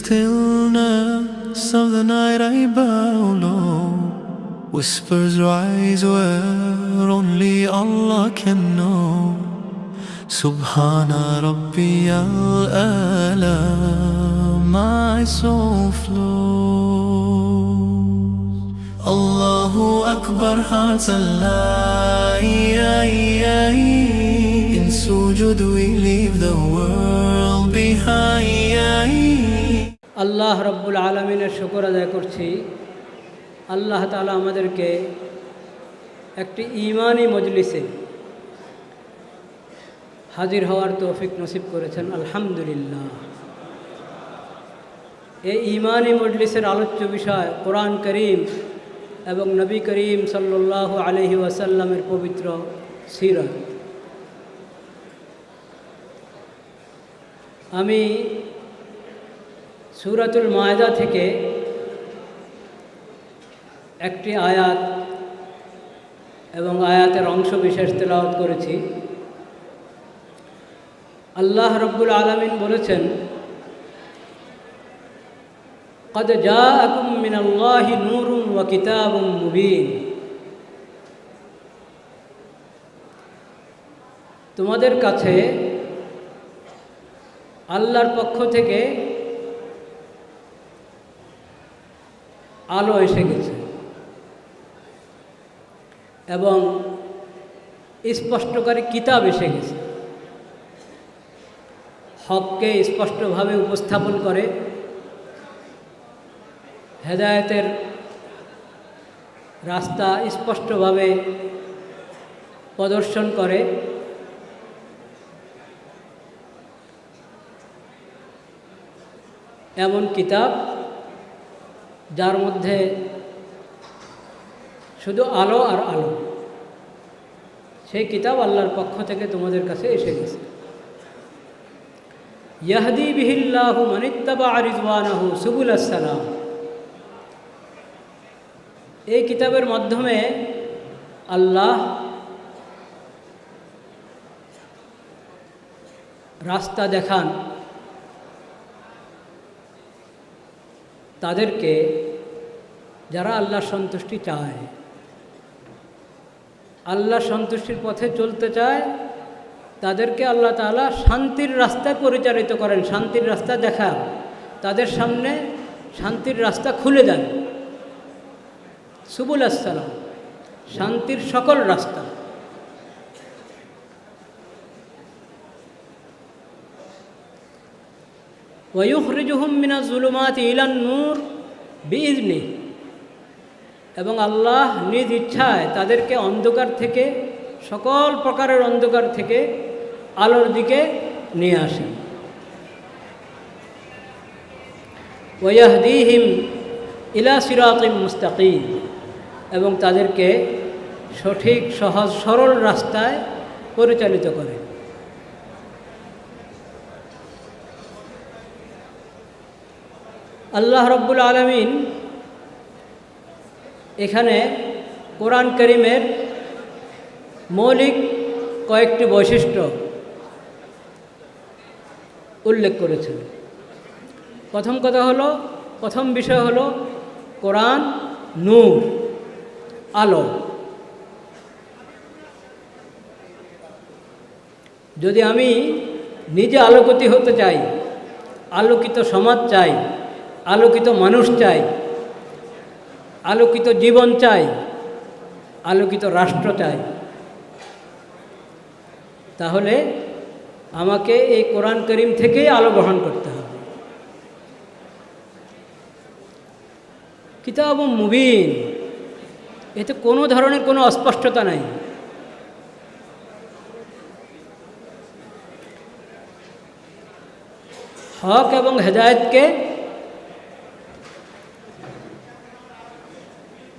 stillness of the night I bow low. Whispers rise where only Allah can know. Subhana Rabbi al-Ala, my soul flows. Allahu Akbar, hearts alive. In sujud we leave the world behind. আল্লাহ রব্বুল আলমিনের শুকর আদায় করছি। আল্লাহ তালা আমাদেরকে একটি ইমানি মজলিসে হাজির হওয়ার তৌফিক নসিব করেছেন, আলহামদুলিল্লাহ। এই ইমানি মজলিসের আলোচ্য বিষয় কোরআন করিম এবং নবী করিম সাল্লাহ আলহি ওয়াসাল্লামের পবিত্র সিরত। আমি সুরাতুল মায়দা থেকে একটি আয়াত এবং আয়াতের অংশ বিশেষ তেলাওয়াত করেছি আল্লাহ রব্বুল আলমিন বলেছেন قد جاءكم من الله نور وكتاب مبين তোমাদের কাছে আল্লাহর পক্ষ থেকে আলো এসে গেছে। এবং স্পষ্টকারী কিতাব এসে গেছে। হককে স্পষ্টভাবে উপস্থাপন করে হেদায়েতের রাস্তা স্পষ্টভাবে প্রদর্শন করে। এমন কিতাব যার মধ্যে শুধু আলো আর আলো। সেই কিতাব আল্লাহর পক্ষ থেকে তোমাদের কাছে এসে গেছে। ইয়াহদি বিহিল্লাহু মানিত্তাবা আরিজওয়ানাহু সুবুল আসসালাম এই কিতাবের মাধ্যমে আল্লাহ রাস্তা দেখান তাদেরকে যারা আল্লাহ সন্তুষ্টি চায় আল্লাহ সন্তুষ্টির পথে চলতে চায়, তাদেরকে আল্লাহ তাআলা শান্তির রাস্তায় পরিচালিত করেন, শান্তির রাস্তা দেখান, তাদের সামনে শান্তির রাস্তা খুলে দেন। সুবুল আসসালাম, শান্তির সকল রাস্তা। ওয়ুখরিজুহুম মিনা জুলুমাত ইলান নূর বিইজনি এবং আল্লাহ নিজ ইচ্ছায় তাদেরকে অন্ধকার থেকে, সকল প্রকারের অন্ধকার থেকে আলোর দিকে নিয়ে আসেন। ওয়াহদিহিম ইলা সিরাতিম মুস্তাকিম এবং তাদেরকে সঠিক, সহজ, সরল রাস্তায় পরিচালিত করে আল্লাহ রব্বুল আলমিন এখানে কোরআন করিমের মৌলিক কয়েকটি বৈশিষ্ট্য উল্লেখ করেছেন। প্রথম কথা হলো, প্রথম বিষয় হলো কোরআন নূর, আলো। যদি আমি নিজে আলোকিত হতে চাই, আলোকিত সমাজ চাই আলোকিত মানুষ চাই, আলোকিত জীবন চাই, আলোকিত রাষ্ট্র চাই। তাহলে আমাকে এই কোরআন করিম থেকেই আলো গ্রহণ করতে হবে। কিতাব মুবিন, এতে কোনো ধরনের কোনো অস্পষ্টতা নাই। হক এবং হেদায়তকে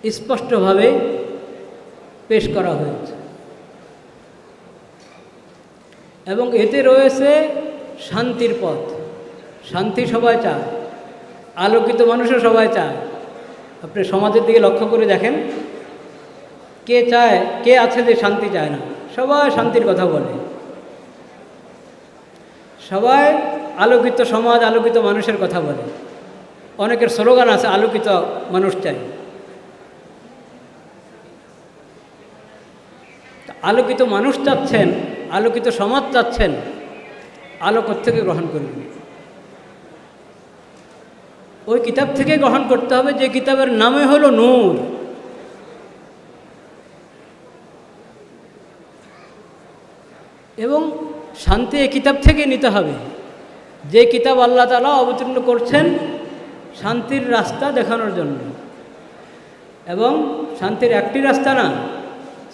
স্পষ্টভাবে পেশ করা হয়েছে। এবং এতে রয়েছে শান্তির পথ। শান্তি সবাই চায়, আলোকিত মানুষও সবাই চায়। আপনি সমাজের দিকে লক্ষ্য করে দেখেন, কে চায়, কে আছে যে শান্তি চায় না, সবাই শান্তির কথা বলে। সবাই আলোকিত সমাজ, আলোকিত মানুষের কথা বলে। অনেকের স্লোগান আছে, আলোকিত মানুষ চাই তা আলোকিত মানুষ চাচ্ছেন, আলোকিত সমাজ চাচ্ছেন, আলো থেকে গ্রহণ করবেন? ওই কিতাব থেকে গ্রহণ করতে হবে, যে কিতাবের নামে হলো নূর। এবং শান্তি এই কিতাব থেকে নিতে হবে। যে কিতাব আল্লাহ তালা অবতীর্ণ করছেন, শান্তির রাস্তা দেখানোর জন্য। এবং শান্তির একটি রাস্তা না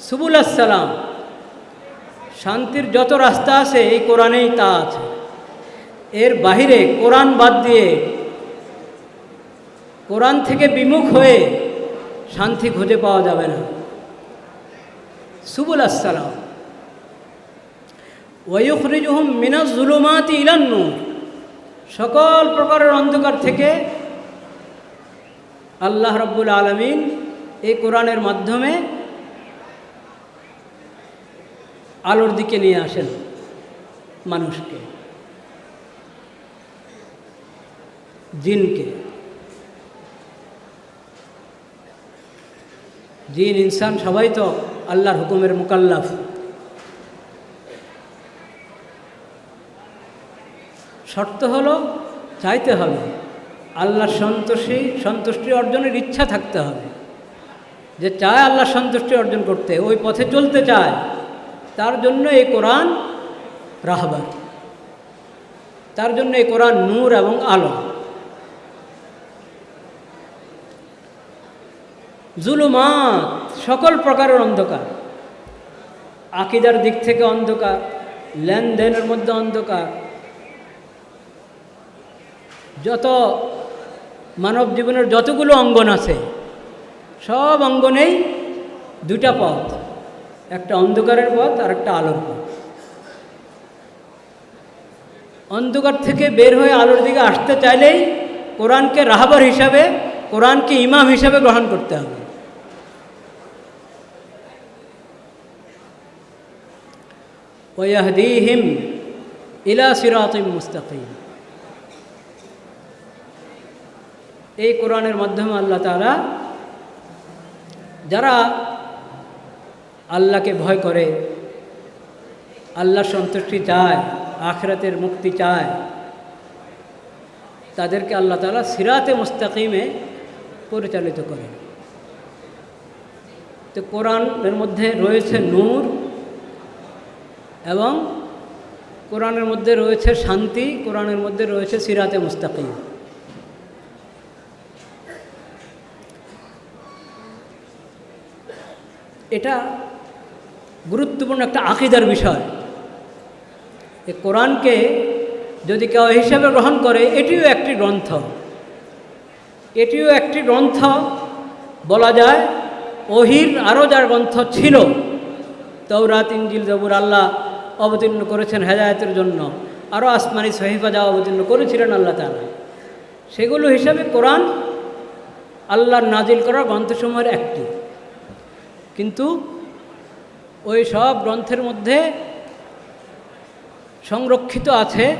সুবুল আসসালাম। শান্তির যত রাস্তা আছে, এই কোরআনেই তা আছে। এর বাহিরে কোরআন বাদ দিয়ে কোরআন থেকে বিমুখ হয়ে শান্তি খুঁজে পাওয়া যাবে না। সুবুল আসসালাম। ওয়ুখরিজুহুম মিনাজ জুলুমাতি ইলান সকল প্রকারের অন্ধকার থেকে আল্লাহ রব্বুল আলমিন এই কোরআনের মাধ্যমে আলোর দিকে নিয়ে আসেন মানুষকে। জিনকে। জিন, ইনসান সবাই তো আল্লাহর হুকুমের মোকাল্লাফ। শর্ত হলো চাইতে হবে, আল্লাহর সন্তুষ্টি সন্তুষ্টি অর্জনের ইচ্ছা থাকতে হবে। যে চায় আল্লাহর সন্তুষ্টি অর্জন করতে, ওই পথে চলতে চায়। তার জন্য এই কোরআন রাহবার তার জন্য এই কোরআন নূর এবং আলো। জুলুমাত সকল প্রকারের অন্ধকার। আকিদার দিক থেকে অন্ধকার, লেনদেনের মধ্যে অন্ধকার। যত মানব জীবনের যতগুলো অঙ্গন আছে, সব অঙ্গনেই দুটা পথ। একটা অন্ধকারের পথ আর একটা আলোর পথ। অন্ধকার থেকে বের হয়ে আলোর দিকে আসতে চাইলেই কোরআনকে রাহাবার হিসাবে, কোরআনকে ইমাম হিসাবে গ্রহণ করতে হবে। ওয়াহদিহিম ইলা সিরাতিম মুস্তাকিম। এই কোরআনের মাধ্যমে আল্লাহ তালা যারা আল্লাহকে ভয় করে। আল্লাহর সন্তুষ্টি চায়, আখরাতের মুক্তি চায়। তাদেরকে আল্লাহ তালা সিরাতে মুস্তাকিমে পরিচালিত করে তো কোরআনের মধ্যে রয়েছে নূর এবং কোরআনের মধ্যে রয়েছে শান্তি, কোরআনের মধ্যে রয়েছে সিরাতে মুস্তাকিম। এটা গুরুত্বপূর্ণ একটা আকিদার বিষয়। এ কোরআনকে যদি কেউ হিসাবে গ্রহণ করে, এটিও একটি গ্রন্থ। এটিও একটি গ্রন্থ, বলা যায় অহির আরও যার গ্রন্থ ছিল তৌরাত ইঞ্জিল জবুর, আল্লাহ অবতীর্ণ করেছেন হেদায়তের জন্য। আরও আসমানি সহিফা যা অবতীর্ণ করেছিলেন আল্লাহ তালা সেগুলো হিসাবে কোরআন আল্লাহর নাজিল করা গ্রন্থসমূহের একটি। কিন্তু ওই সব গ্রন্থের মধ্যে সংরক্ষিত আছে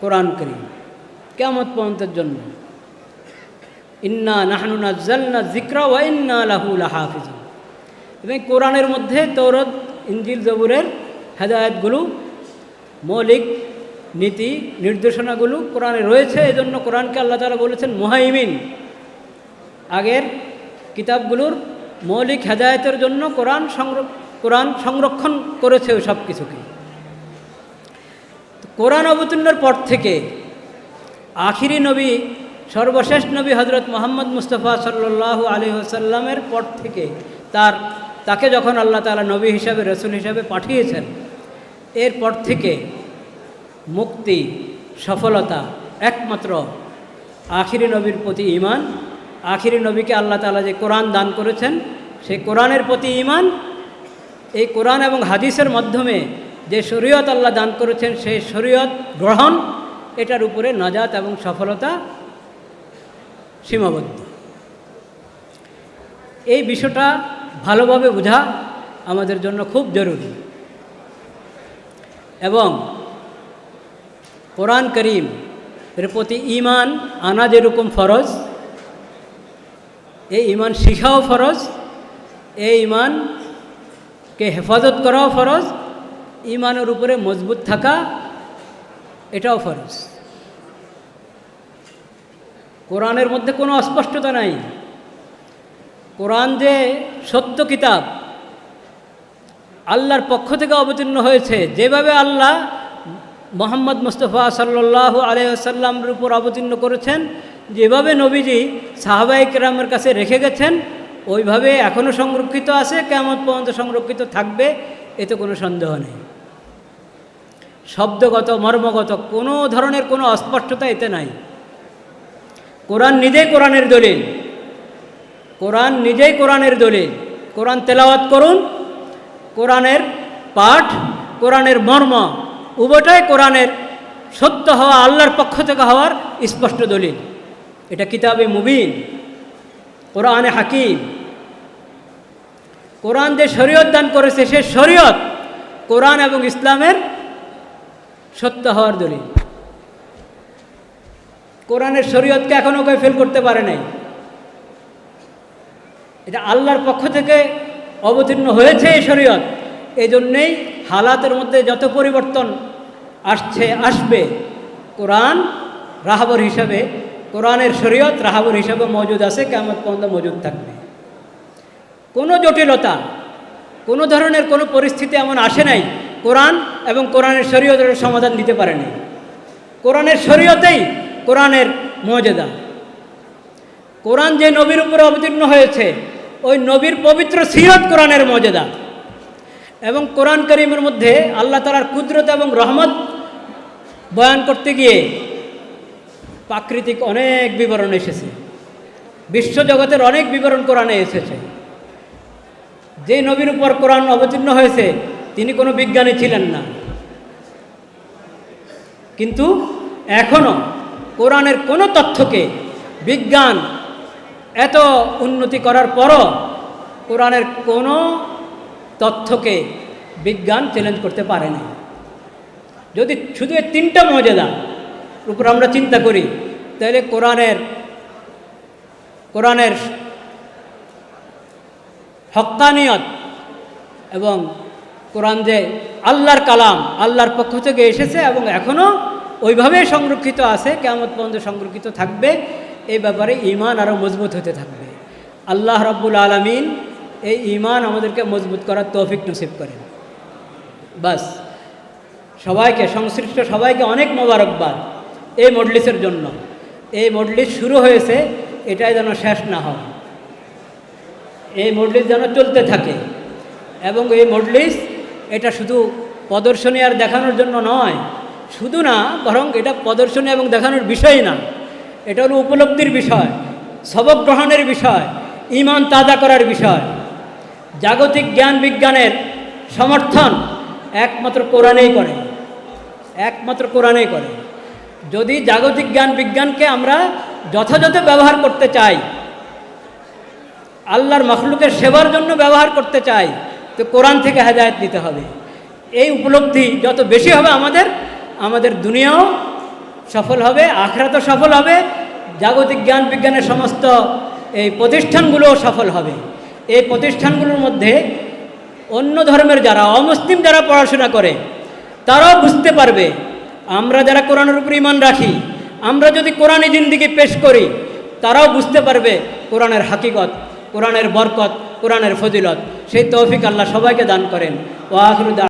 কোরআন করিম। কেমত পর্যন্তের জন্য। ইন্না নাহানু নাজ্জালনা জিক্রা ওয়া ইন্না লাহু লাহাফিজ এবং কোরআনের মধ্যে তৌরত ইঞ্জিল জবুরের হেদায়তগুলো, মৌলিক নীতি, নির্দেশনাগুলো কোরআনে রয়েছে। এজন্য কোরআনকে আল্লাহ তালা বলেছেন মুহাইমিন। আগের কিতাবগুলোর মৌলিক হেদায়তের জন্য কোরআন কোরআন সংরক্ষণ করেছে ওই সব কিছুকে। কোরআন অবতীর্ণের পর থেকে আখিরি নবী, সর্বশেষ নবী হজরত মোহাম্মদ মুস্তফা সাল্লাহ আলী আসাল্লামের পর থেকে তার, তাকে যখন আল্লাহ তালা নবী হিসাবে, রসুল হিসাবে পাঠিয়েছেন, এরপর থেকে মুক্তি, সফলতা একমাত্র আখিরি নবীর প্রতি ইমান আখিরি নবীকে আল্লাহ তালা যে কোরআন দান করেছেন, সেই কোরআনের প্রতি ইমান এই কোরআন এবং হাদিসের মাধ্যমে যে শরীয়ত আল্লাহ দান করেছেন, সেই শরীয়ত গ্রহণ, এটার উপরে নাজাত এবং সফলতা সীমাবদ্ধ। এই বিষয়টা ভালোভাবে বোঝা আমাদের জন্য খুব জরুরি। এবং কোরআন করিম এর প্রতি ইমান আনা যেরকম ফরজ, এই ইমান শিখাও ফরজ, এই ইমানকে হেফাজত করাও ফরজ ইমানের উপরে মজবুত থাকা, এটাও ফরজ। কোরআনের মধ্যে কোনো অস্পষ্টতা নাই। কোরআন যে সত্য কিতাব, আল্লাহর পক্ষ থেকে অবতীর্ণ হয়েছে, যেভাবে আল্লাহ মোহাম্মদ মুস্তফা সাল্লাহ আলহাসাল্লামের উপর অবতীর্ণ করেছেন, যেভাবে নবীজি সাহাবাই কেরামের কাছে রেখে গেছেন ওইভাবে এখনও সংরক্ষিত আছে, কেমন পর্যন্ত সংরক্ষিত থাকবে, এতে কোনো সন্দেহ নেই। শব্দগত, মর্মগত, কোনো ধরনের কোনো অস্পষ্টতা এতে নাই। কোরআন নিজেই কোরআনের দলিল। কোরআন নিজেই কোরআনের দলিল। কোরআন তেলাওয়াত করুন, কোরআনের পাঠ, কোরআনের মর্ম, উভয়টাই কোরআনের সত্য হওয়া, আল্লাহর পক্ষ থেকে হওয়ার স্পষ্ট দলিল। এটা কিতাবে মুবিন। কোরআনে হাকিম। কোরআন যে শরীয়ত দান করেছে, সে শরীয়ত কোরআন এবং ইসলামের সত্য হওয়ার দলিল। কোরআনের শরীয়তকে এখনও কেউ ফেল করতে পারে নাই। এটা আল্লাহর পক্ষ থেকে অবতীর্ণ হয়েছে এই শরীয়ত। এই জন্যেই হালাতের মধ্যে যত পরিবর্তন আসছে, আসবে, কোরআন রাহাবর হিসাবে কোরআনের শরীয়ত রাহাবর হিসাবে মজুদ আছে কেমন পর্যন্ত মজুদ থাকবে। কোনো জটিলতা, কোনো ধরনের কোনো পরিস্থিতি এমন আসে নাই, কোরআন এবং কোরআনের শরীয়তের সমাধান দিতে পারেনি। কোরআনের শরীয়তেই কোরআনের মর্যাদা। কোরআন যে নবীর উপরে অবতীর্ণ হয়েছে, ওই নবীর পবিত্র সিরত কোরআনের মর্যাদা। এবং কোরআন করিমের মধ্যে আল্লাহ তালার কুদরত এবং রহমত বয়ান করতে গিয়ে প্রাকৃতিক অনেক বিবরণ এসেছে। বিশ্বজগতের অনেক বিবরণ কোরআনে এসেছে। যে নবীর উপর কোরআন অবতীর্ণ হয়েছে, তিনি কোনো বিজ্ঞানী ছিলেন না। কিন্তু এখনও কোরআনের কোনো তথ্যকে বিজ্ঞান এত উন্নতি করার পরও কোরআনের কোনো তথ্যকে বিজ্ঞান চ্যালেঞ্জ করতে পারে না যদি শুধু এই তিনটা মর্যাদা উপর আমরা চিন্তা করি। তাহলে কোরআনের কোরআনের হক্কানিয়ত এবং কোরআন যে আল্লাহর কালাম, আল্লাহর পক্ষ থেকে এসেছে এবং এখনও ওইভাবেই সংরক্ষিত আছে কেমন পর্যন্ত সংরক্ষিত থাকবে, এই ব্যাপারে ইমান আরও মজবুত হতে থাকবে। আল্লাহ রব্বুল আলমিন এই ইমান আমাদেরকে মজবুত করার তৌফিক নসিব করেন। বাস, সবাইকে, সংশ্লিষ্ট সবাইকে অনেক মোবারকবাদ। এই মডলিসের জন্য। এই মডলিস শুরু হয়েছে, এটাই যেন শেষ না হয়। এই মডলিস যেন চলতে থাকে। এবং এই মডলিস এটা শুধু প্রদর্শনী আর দেখানোর জন্য নয়, শুধু না, বরং এটা প্রদর্শনী এবং দেখানোর বিষয় না। এটা হলো উপলব্ধির বিষয়, সবক গ্রহণের বিষয়, ইমান তাজা করার বিষয়। জাগতিক জ্ঞান বিজ্ঞানের সমর্থন একমাত্র কোরআনেই করে। একমাত্র কোরআনেই করে। যদি জাগতিক জ্ঞান বিজ্ঞানকে আমরা যথাযথ ব্যবহার করতে চাই, আল্লাহর মখলুকের সেবার জন্য ব্যবহার করতে চাই, তো কোরআন থেকে হেদায়ত নিতে হবে। এই উপলব্ধি যত বেশি হবে আমাদের আমাদের দুনিয়াও সফল হবে, আখরাতও সফল হবে, জাগতিক জ্ঞান বিজ্ঞানের সমস্ত এই প্রতিষ্ঠানগুলোও সফল হবে। এই প্রতিষ্ঠানগুলোর মধ্যে অন্য ধর্মের যারা, অমুসলিম যারা পড়াশোনা করে, তারাও বুঝতে পারবে আমরা যারা কোরআনের উপর ইমান রাখি, আমরা যদি কোরআনে জিন্দিগি পেশ করি, তারাও বুঝতে পারবে কোরআনের হাকিকত, কোরআনের বরকত, কোরআনের ফজিলত। সেই তৌফিক আল্লাহ সবাইকে দান করেন। ও আখরুদা